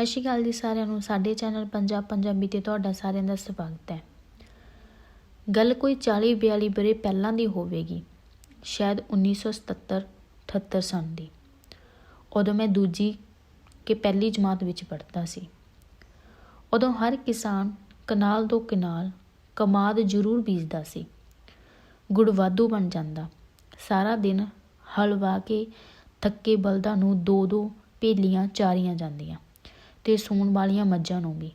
ਸਤਿ ਸ਼੍ਰੀ ਅਕਾਲ ਜੀ ਸਾਰਿਆਂ ਨੂੰ। ਸਾਡੇ ਚੈਨਲ ਪੰਜਾਬ ਪੰਜਾਬੀ ਤੇ ਤੁਹਾਡਾ ਸਾਰਿਆਂ ਦਾ ਸਵਾਗਤ ਹੈ। ਗੱਲ ਕੋਈ 40 42 ਬਰੇ ਪਹਿਲਾਂ ਦੀ ਹੋਵੇਗੀ। ਸ਼ਾਇਦ 1977 78 ਸਨ ਦੀ। ਉਦੋਂ ਮੈਂ ਦੂਜੀ ਕਿ ਪਹਿਲੀ ਜਮਾਤ ਵਿੱਚ ਪੜ੍ਹਦਾ ਸੀ। ਉਦੋਂ ਹਰ ਕਿਸਾਨ ਕਨਾਲ ਤੋਂ ਕਨਾਲ ਕਮਾਦ ਜ਼ਰੂਰ ਬੀਜਦਾ ਸੀ। ਗੁੜ ਵਾਧੂ ਬਣ ਜਾਂਦਾ। ਸਾਰਾ ਦਿਨ ਹਲ ਵਾਹ ਕੇ ਥੱਕੇ ਬਲਦਾਂ ਨੂੰ ਦੋ ਦੋ ਭੇਲੀਆਂ ਚਾਰੀਆਂ ਜਾਂਦੀਆਂ। ਤੇ ਸੂਣ ਵਾਲੀਆਂ ਮੱਝਾਂ ਨੂੰ ਵੀ।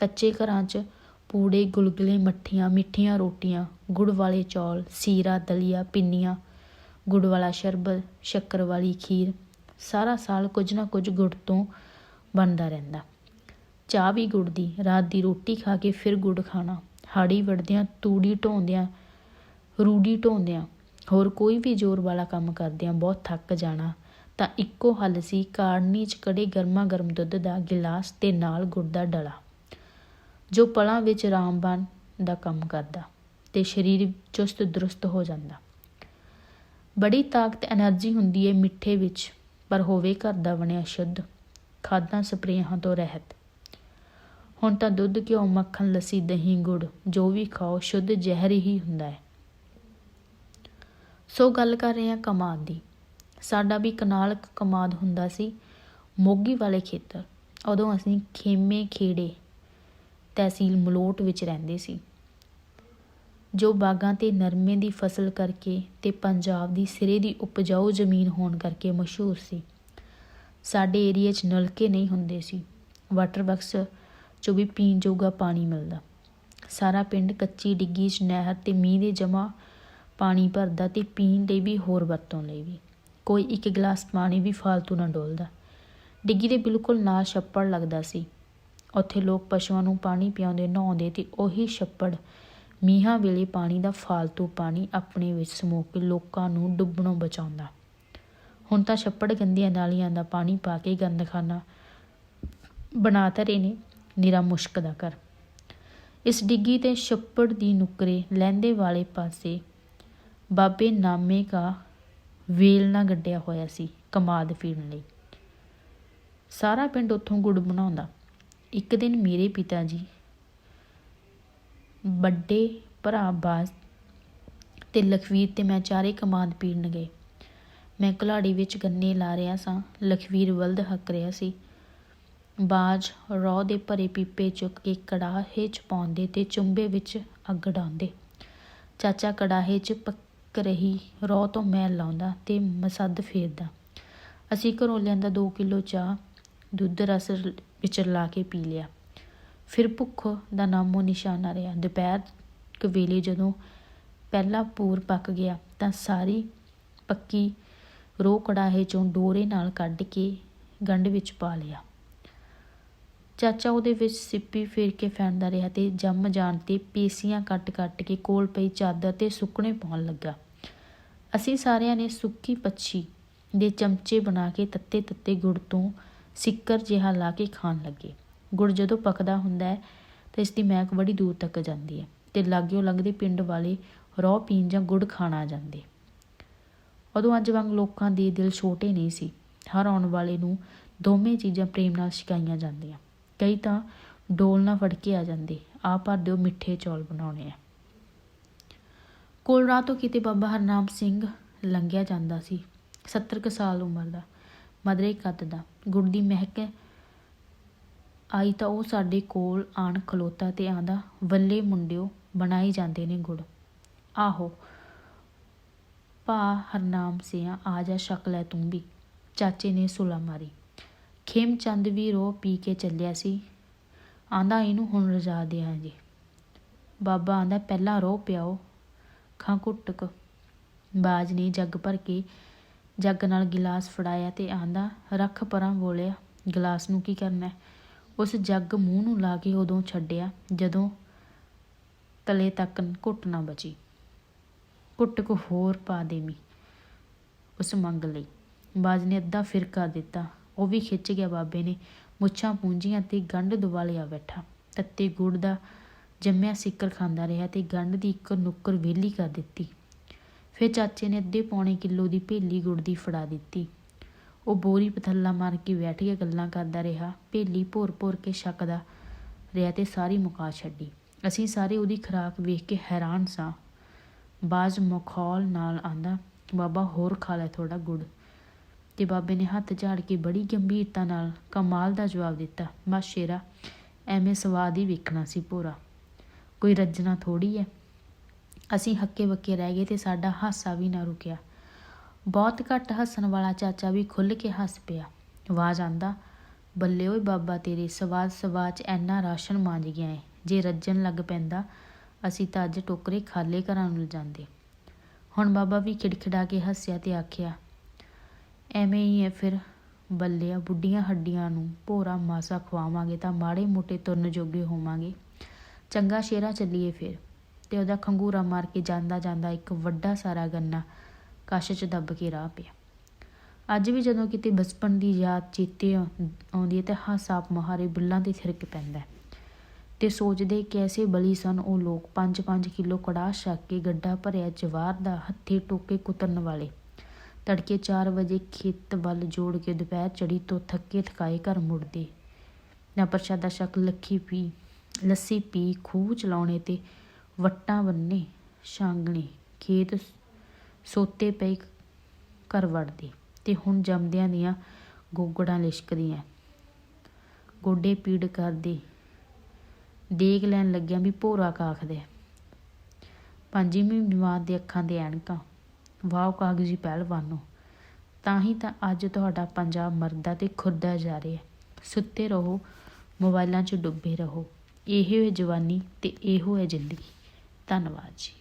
ਕੱਚੇ ਘਰਾਂ 'ਚ ਪੂੜੇ, ਗੁਲਗੁਲੇ, ਮੱਠੀਆਂ, ਮਿੱਠੀਆਂ ਰੋਟੀਆਂ, ਗੁੜ ਵਾਲੇ ਚੌਲ, ਸੀਰਾ, ਦਲੀਆ, ਪਿੰਨੀਆਂ, ਗੁੜ ਵਾਲਾ ਸ਼ਰਬਤ, ਸ਼ੱਕਰ ਵਾਲੀ ਖੀਰ, ਸਾਰਾ ਸਾਲ ਕੁਝ ਨਾ ਕੁਝ ਗੁੜ ਤੋਂ ਬਣਦਾ ਰਹਿੰਦਾ। ਚਾਹ ਵੀ ਗੁੜ ਦੀ, ਰਾਤ ਦੀ ਰੋਟੀ ਖਾ ਕੇ ਫਿਰ ਗੁੜ ਖਾਣਾ। ਹਾੜੀ ਵੜਦਿਆਂ ਤੂੜੀ ਢੋਂਦਿਆਂ, ਰੂੜੀ ਢੋਂਦਿਆਂ, ਹੋਰ ਕੋਈ ਵੀ ਜ਼ੋਰ ਵਾਲਾ ਕੰਮ ਕਰਦਿਆਂ ਬਹੁਤ ਥੱਕ ਜਾਣਾ। ਤਾਂ ਇੱਕੋ ਹੱਲ ਸੀ ਕਾੜਨੀ 'ਚ ਕੜੇ ਗਰਮਾ ਗਰਮ ਦੁੱਧ ਦਾ ਗਿਲਾਸ ਤੇ ਨਾਲ ਗੁੜ ਦਾ ਡਲਾ, ਜੋ ਪਲਾਂ ਵਿੱਚ ਰਾਮਬਾਨ ਦਾ ਕੰਮ ਕਰਦਾ ਤੇ ਸਰੀਰ ਚੁਸਤ ਦਰੁਸਤ ਹੋ ਜਾਂਦਾ। ਬੜੀ ਤਾਕਤ એનર્ਜੀ ਹੁੰਦੀ ਹੈ ਮਿੱਠੇ ਵਿੱਚ, ਪਰ ਹੋਵੇ ਘਰ ਦਾ ਬਣਿਆ ਸ਼ੁੱਧ, ਖਾਦਾਂ ਸਪਰੇਹਾਂ ਤੋਂ ਰਹਿਤ। ਹੁਣ ਤਾਂ ਦੁੱਧ, ਘਿਓ, ਮੱਖਣ, ਲੱਸੀ, ਦਹੀਂ, ਗੁੜ, ਜੋ ਵੀ ਖਾਓ, ਸ਼ੁੱਧ ਜ਼ਹਿਰ ਹੀ ਹੁੰਦਾ ਹੈ ਸੋ ਗੱਲ ਕਰ ਰਹੇ ਹਾਂ ਕਮਾਦ ਦੀ। ਸਾਡਾ ਵੀ ਕਨਾਲ ਕਮਾਦ ਹੁੰਦਾ ਸੀ, ਮੋਗੀ ਵਾਲੇ ਖੇਤਰ। ਉਦੋਂ ਅਸੀਂ ਖੇਮੇ ਖੇੜੇ, ਤਹਿਸੀਲ ਮਲੋਟ ਵਿੱਚ ਰਹਿੰਦੇ ਸੀ। ਜੋ ਬਾਗਾਂ ਤੇ ਨਰਮੇ ਦੀ ਫਸਲ ਕਰਕੇ ਤੇ ਪੰਜਾਬ ਦੀ ਸਿਰੇ ਦੀ ਉਪਜਾਊ ਜ਼ਮੀਨ ਹੋਣ ਕਰਕੇ ਮਸ਼ਹੂਰ ਸੀ। ਸਾਡੇ ਏਰੀਆ 'ਚ ਨਲਕੇ ਨਹੀਂ ਹੁੰਦੇ ਸੀ। ਵਾਟਰ ਬਕਸ 'ਚੋਂ ਵੀ ਪੀਣ ਜੋਗਾ ਪਾਣੀ ਮਿਲਦਾ। ਸਾਰਾ ਪਿੰਡ ਕੱਚੀ ਡਿੱਗੀ 'ਚ ਨਹਿਰ ਤੇ ਮੀਂਹ ਦੇ ਜਮਾ ਪਾਣੀ ਭਰਦਾ ਤੇ ਪੀਣ ਲਈ ਵੀ ਹੋਰ ਵਰਤੋਂ ਲਈ ਵੀ। ਕੋਈ ਇੱਕ ਗਲਾਸ ਪਾਣੀ ਵੀ ਫਾਲਤੂ ਨਾ ਡੋਲਦਾ। ਡਿੱਗੀ ਦੇ ਬਿਲਕੁਲ ਨਾਲ ਛੱਪੜ ਲੱਗਦਾ ਸੀ। ਉੱਥੇ ਲੋਕ ਪਸ਼ੂਆਂ ਨੂੰ ਪਾਣੀ ਪਿਆਉਂਦੇ ਨਹਾਉਂਦੇ ਤੇ ਉਹੀ ਛੱਪੜ, ਮੀਹਾਂ ਵੇਲੇ ਪਾਣੀ ਦਾ ਫਾਲਤੂ ਪਾਣੀ ਆਪਣੇ ਵਿੱਚ ਸਮੋ ਕੇ ਲੋਕਾਂ ਨੂੰ ਡੁੱਬਣੋਂ ਬਚਾਉਂਦਾ। ਹੁਣ ਤਾਂ ਛੱਪੜ ਗੰਦੀਆਂ ਨਾਲੀਆਂ ਦਾ ਪਾਣੀ ਪਾ ਕੇ ਗੰਦਖਾਨਾ ਬਣਾ ਤਰੇ ਨੇ, ਨਿਰਾ ਮੁਸ਼ਕ ਦਾ ਕਰ ਇਸ ਡਿੱਗੀ ਤੇ ਛੱਪੜ ਦੀ ਨੁਕਰੇ ਲਹਿੰਦੇ ਵਾਲੇ ਪਾਸੇ ਬਾਬੇ ਨਾਮੇ ਕਾ ਵੇਲ ਨਾਲ ਗੱਡਿਆ ਹੋਇਆ ਸੀ ਕਮਾਦ ਫੀਣ ਲਈ। ਸਾਰਾ ਪਿੰਡ ਉੱਥੋਂ ਗੁੜ ਬਣਾਉਂਦਾ। ਇੱਕ ਦਿਨ ਮੇਰੇ ਪਿਤਾ ਜੀ ਵੱਡੇ ਭਰਾ ਬਾਸ ਤੇ ਲਖਵੀਰ ਤੇ ਮੈਂ ਚਾਰੇ ਕਮਾਦ ਪੀਣ ਗਏ। ਮੈਂ ਕੁਲਾੜੀ ਵਿੱਚ ਗੰਨੇ ਲਾ ਰਿਹਾ ਸਾਂ। ਲਖਵੀਰ ਵਲਦ ਹੱਕ ਰਿਹਾ ਸੀ। ਬਾਜ ਰੋ ਦੇ ਭਰੇ ਪੀਪੇ ਚੁੱਕ ਕੇ ਕੜਾਹੇ 'ਚ ਪਾਉਂਦੇ ਤੇ ਚੁੰਬੇ ਵਿੱਚ ਅੱਗ ਡਾਉਂਦੇ। ਚਾਚਾ ਕੜਾਹੇ 'ਚ ਪੱਕ ਰਹੀ, ਰੋਹ ਤੋਂ ਮੈਲ ਲਾਉਂਦਾ ਤੇ ਮਸੱਦ ਫੇਰਦਾ। ਅਸੀਂ ਘਰੋਂ ਲਿਆਂਦਾ 2 ਕਿਲੋ ਚਾਹ, ਦੁੱਧ ਰਸ ਵਿੱਚ ਲਾ ਕੇ ਪੀ ਲਿਆ। ਫਿਰ ਭੁੱਖ ਦਾ ਨਾਮੋ ਨਿਸ਼ਾਨ ਨਾ ਰਿਹਾ। ਦੁਪਹਿਰ ਕੁ ਵੇਲੇ ਜਦੋਂ ਪਹਿਲਾ ਪੂਰ ਪੱਕ ਗਿਆ ਤਾਂ ਸਾਰੀ ਪੱਕੀ ਰੋ ਕੜਾਹੇ ਚੋਂ ਡੋਰੇ ਨਾਲ ਕੱਢ ਕੇ ਗੰਢ ਵਿੱਚ ਪਾ ਲਿਆ। ਚਾਚਾ ਉਹਦੇ ਵਿੱਚ ਸਿੱਪੀ ਫੇਰ ਕੇ ਫੈਂਦਾ ਰਿਹਾ ਤੇ ਜੰਮ ਜਾਣ ਤੇ ਪੇਸੀਆਂ ਕੱਟ-ਕੱਟ ਕੇ ਕੋਲ ਪਈ ਚਾਦਰ ਤੇ ਸੁੱਕਣੇ ਪਾਉਣ ਲੱਗਾ। ਅਸੀਂ ਸਾਰਿਆਂ ਨੇ ਸੁੱਕੀ ਪੱਛੀ ਦੇ ਚਮਚੇ ਬਣਾ ਕੇ ਤੱਤੇ ਤੱਤੇ ਗੁੜ ਤੋਂ ਸਿੱਕਰ ਜਿਹਾ ਲਾ ਕੇ ਖਾਣ ਲੱਗੇ। ਗੁੜ ਜਦੋਂ ਪੱਕਦਾ ਹੁੰਦਾ ਹੈ ਤਾਂ ਇਸ ਦੀ ਮਹਿਕ ਬੜੀ ਦੂਰ ਤੱਕ ਜਾਂਦੀ ਹੈ ਤੇ ਲਾਗਿਓ ਲੰਘਦੇ ਪਿੰਡ ਵਾਲੇ ਰੋਹ ਪੀਣ ਜਾਂ ਗੁੜ ਖਾਣ ਆ ਜਾਂਦੇ। ਉਦੋਂ ਅੱਜ ਵਾਂਗ ਲੋਕਾਂ ਦੇ ਦਿਲ ਛੋਟੇ ਨਹੀਂ ਸੀ। ਹਰ ਆਉਣ ਵਾਲੇ ਨੂੰ ਦੋਵੇਂ ਚੀਜ਼ਾਂ ਪ੍ਰੇਮ ਨਾਲ ਛਕਾਈਆਂ ਜਾਂਦੀਆਂ। ਕਈ ਤਾਂ ਡੋਲ ਨਾਲ ਫੜ ਕੇ ਆ ਜਾਂਦੇ। ਆ ਭਰ ਦਿਓ ਮਿੱਠੇ ਚੌਲ ਬਣਾਉਣੇ ਆ। ਕੋਲ ਰਾਤੋਂ ਕਿਤੇ ਬਾਬਾ ਹਰਨਾਮ ਸਿੰਘ ਲੰਘਿਆ ਜਾਂਦਾ ਸੀ। 70 ਕੁ ਸਾਲ ਉਮਰ ਦਾ, ਮਦਰੇ ਕੱਦ ਦਾ, ਗੁੜ ਦੀ ਮਹਿਕ ਆਈ ਤਾਂ ਉਹ ਸਾਡੇ ਕੋਲ ਆਣ ਖਲੋਤਾ ਤੇ ਆਂਦਾ ਵੱਲੇ ਮੁੰਡਿਓ ਬਣਾਈ ਜਾਂਦੇ ਨੇ ਗੁੜ। ਆਹੋ, ਭਾ ਹਰਨਾਮ ਸਿਆ, ਆ ਜਾ ਸ਼ਕਲ ਹੈ ਤੂੰ ਵੀ ਚਾਚੇ ਨੇ ਸੁਲਾ ਮਾਰੀ। ਖੇਮ ਚੰਦ ਵੀ ਰੋ ਪੀ ਕੇ ਚੱਲਿਆ ਸੀ। ਆਂਦਾ ਇਹਨੂੰ ਹੁਣ ਰਜਾ ਦਿਆਂ ਜੀ ਬਾਬਾ ਆਂਦਾ ਪਹਿਲਾਂ ਰੋ ਪਿਆਓ ਖਾਂ ਘੁੱਟਕ। ਬਾਜ ਨੇ ਜੱਗ ਭਰ ਕੇ ਜੱਗ ਨਾਲ ਗਿਲਾਸ ਫੜਾਇਆ ਤੇ ਆਂਦਾ ਰੱਖ ਪਰਾਂ ਬੋਲਿਆ, ਗਿਲਾਸ ਨੂੰ ਕੀ ਕਰਨਾ ਉਸ ਜੱਗ ਮੂੰਹ ਨੂੰ ਲਾ ਕੇ ਉਦੋਂ ਛੱਡਿਆ, ਜਦੋਂ ਤਲੇ ਤੱਕ ਘੁੱਟ ਨਾ ਬਚੀ। ਘੁੱਟ ਕੋ ਹੋਰ ਪਾ ਦੇਵੀਂ ਉਸ ਮੰਗ ਲਈ। ਬਾਜ ਨੇ ਅੱਧਾ ਫਿਰ ਕਰ ਦਿੱਤਾ। ਉਹ ਵੀ ਖਿੱਚ ਗਿਆ ਬਾਬੇ ਨੇ। ਮੁੱਛਾਂ ਪੂੰਝੀਆਂ ਤੇ ਗੰਢ ਦੁਆਲਿਆ ਬੈਠਾ। ਤੱਤੇ ਗੁੜ ਦਾ ਜੰਮਿਆ ਸਿੱਕਰ ਖਾਂਦਾ ਰਿਹਾ ਤੇ ਗੰਢ ਦੀ ਇੱਕ ਨੁੱਕਰ ਵਿਹਲੀ ਕਰ ਦਿੱਤੀ। ਫਿਰ ਚਾਚੇ ਨੇ ਅੱਧੇ ਪੌਣੇ ਕਿਲੋ ਦੀ ਭੇਲੀ ਗੁੜ ਦੀ ਫੜਾ ਦਿੱਤੀ। ਉਹ ਬੋਰੀ ਪਥੱਲਾ ਮਾਰ ਕੇ ਬੈਠ ਕੇ ਗੱਲਾਂ ਕਰਦਾ ਰਿਹਾ। ਭੇਲੀ ਭੋਰ ਭੋਰ ਕੇ ਛਕਦਾ ਰਿਹਾ ਤੇ ਸਾਰੀ ਮੁਕਾ ਛੱਡੀ। ਅਸੀਂ ਸਾਰੇ ਉਹਦੀ ਖੁਰਾਕ ਵੇਖ ਕੇ ਹੈਰਾਨ ਸਾਂ। ਬਾਜ਼ ਮਖੌਲ ਨਾਲ ਆਂਦਾ, ਬਾਬਾ, ਹੋਰ ਖਾ ਲੈ ਥੋੜਾ ਗੁੜ। ਤੇ ਬਾਬੇ ਨੇ ਹੱਥ ਝਾੜ ਕੇ ਬੜੀ ਗੰਭੀਰਤਾ ਨਾਲ ਕਮਾਲ ਦਾ ਜਵਾਬ ਦਿੱਤਾ ਮਾ ਸ਼ੇਰਾ, ਐਵੇਂ ਸਵਾਦ ਹੀ ਵੇਖਣਾ ਸੀ ਭੋਰਾ। ਕੋਈ ਰੱਜਣਾ ਥੋੜੀ ਹੈ। ਅਸੀਂ ਹੱਕੇ ਬੱਕੇ ਰਹਿ ਗਏ ਤੇ ਸਾਡਾ ਹਾਸਾ ਵੀ ਨਾ ਰੁਕਿਆ। ਬਹੁਤ ਘੱਟ ਹੱਸਣ ਵਾਲਾ ਚਾਚਾ ਵੀ ਖੁੱਲ ਕੇ ਹੱਸ ਪਿਆ। ਆਵਾਜ਼ ਆਂਦਾ ਬੱਲੇ ਓਏ ਬਾਬਾ ਤੇਰੇ ਸਵਾਦ ਸਵਾਦ ਚ ਐਨਾ ਰਾਸ਼ਨ ਮਾਂਜ ਗਿਆ ਏ। ਜੇ ਰੱਜਣ ਲੱਗ ਪੈਂਦਾ, ਅਸੀਂ ਤਾਂ ਅੱਜ ਟੋਕਰੇ ਖਾਲੇ ਘਰਾਂ ਨੂੰ ਲਿਜਾਂਦੇ। ਹੁਣ ਬਾਬਾ ਵੀ ਖਿੜਖਿੜਾ ਕੇ ਹੱਸਿਆ ਤੇ ਆਖਿਆ, ਐਵੇਂ ਹੀ ਹੈ ਫਿਰ, ਬੱਲਿਆ ਬੁੱਢੀਆਂ ਹੱਡੀਆਂ ਨੂੰ ਭੋਰਾ ਮਾਸਾ ਖਵਾਵਾਂਗੇ ਤਾਂ ਮਾੜੇ ਮੋਟੇ ਤੁਰਨ ਜੋਗੇ ਹੋਵਾਂਗੇ। ਚੰਗਾ ਸ਼ੇਰਾ ਚੱਲੀਏ ਫਿਰ। ਤੇ ਉਹਦਾ ਖੰਗੂਰਾ ਮਾਰ ਕੇ ਜਾਂਦਾ ਜਾਂਦਾ ਇੱਕ ਵੱਡਾ ਸਾਰਾ ਗੰਨਾ ਕਸ਼ 'ਚ ਦੱਬ ਕੇ ਰਾਹ ਪਿਆ। ਅੱਜ ਵੀ ਜਦੋਂ ਕਿਤੇ ਬਚਪਨ ਦੀ ਯਾਦ ਚੇਤੇ ਆਉਂਦੀ ਹੈ ਤੇ ਹਾਸਾ ਆਪ ਮਹਾਰੇ ਬੁੱਲਾਂ ਤੇ ਥਿਰਕ ਪੈਂਦਾ ਤੇ ਸੋਚਦੇ ਕੈਸੇ ਬਲੀ ਸਨ ਉਹ ਲੋਕ 5-5 ਕਿਲੋ ਕੜਾਹ ਛੱਕ ਕੇ ਗੱਡਾ ਭਰਿਆ ਜਵਾਰ ਦਾ ਹੱਥੇ ਟੋਕੇ ਕੁਤਰਨ ਵਾਲੇ। ਤੜਕੇ 4 ਵਜੇ ਖੇਤ ਵੱਲ ਜੋੜ ਕੇ ਦੁਪਹਿਰ ਚੜੀ ਤੋਂ ਥੱਕੇ ਥਕਾਏ ਘਰ ਮੁੜਦੇ। ਨਾ ਪ੍ਰਸ਼ਾਦਾ ਸ਼ੱਕ ਲੱਖੀ ਪੀ ਲੱਸੀ ਪੀ ਖੂਹ ਚਲਾਉਣੇ ਤੇ ਵੱਟਾਂ ਬੰਨੇ ਛਾਂਗਣੇ। ਖੇਤ ਸੋਤੇ ਪਏ ਘਰ ਵੜਦੇ ਤੇ ਹੁਣ ਜੰਮਦਿਆਂ ਦੀਆਂ ਗੋਗੜਾਂ ਲਿਸ਼ਕਦੀਆਂ। ਗੋਡੇ ਪੀੜ ਕਰਦੇ। ਦੇਖ ਲੈਣ ਲੱਗਿਆ ਵੀ ਭੋਰਾ ਕਾਖਦੇ। ਪੰਜਵੀਂ ਜਮਾਤ ਦੇ ਅੱਖਾਂ ਦੇ ਐਨਕਾਂ। ਵਾਹ ਕਾਗਜ਼ੀ ਪਹਿਲਵਾਨੋ। ਤਾਂ ਹੀ ਤਾਂ ਅੱਜ ਤੁਹਾਡਾ ਪੰਜਾਬ ਮਰਦਾ ਤੇ ਖੁਰਦਾ ਜਾ ਰਿਹਾ। ਸੁੱਤੇ ਰਹੋ ਮੋਬਾਈਲਾਂ 'ਚ ਡੁੱਬੇ ਰਹੋ। ਇਹੋ ਹੈ ਜਵਾਨੀ ਅਤੇ ਇਹੋ ਹੈ ਜ਼ਿੰਦਗੀ। ਧੰਨਵਾਦ ਜੀ।